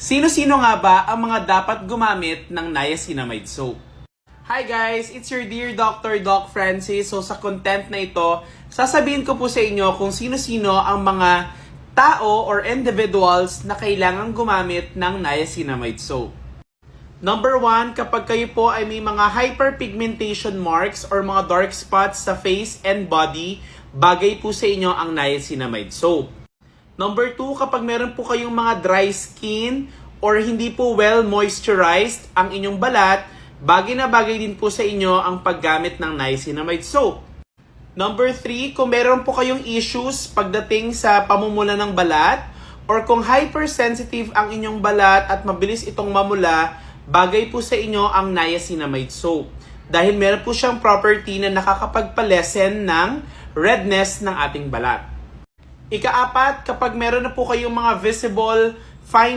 Sino-sino nga ba ang mga dapat gumamit ng niacinamide soap? Hi guys, it's your dear Dr. Doc Francis. So sa content na ito, sasabihin ko po sa inyo kung sino-sino ang mga tao or individuals na kailangan gumamit ng niacinamide soap. Number one, kapag kayo po ay may mga hyperpigmentation marks or mga dark spots sa face and body, bagay po sa inyo ang niacinamide soap. Number two, kapag meron po kayong mga dry skin or hindi po well moisturized ang inyong balat, bagay na bagay din po sa inyo ang paggamit ng niacinamide soap. Number three, kung meron po kayong issues pagdating sa pamumula ng balat or kung hypersensitive ang inyong balat at mabilis itong mamula, bagay po sa inyo ang niacinamide soap. Dahil meron po siyang property na nakakapagpalesen ng redness ng ating balat. Ikaapat, kapag meron na po kayong mga visible fine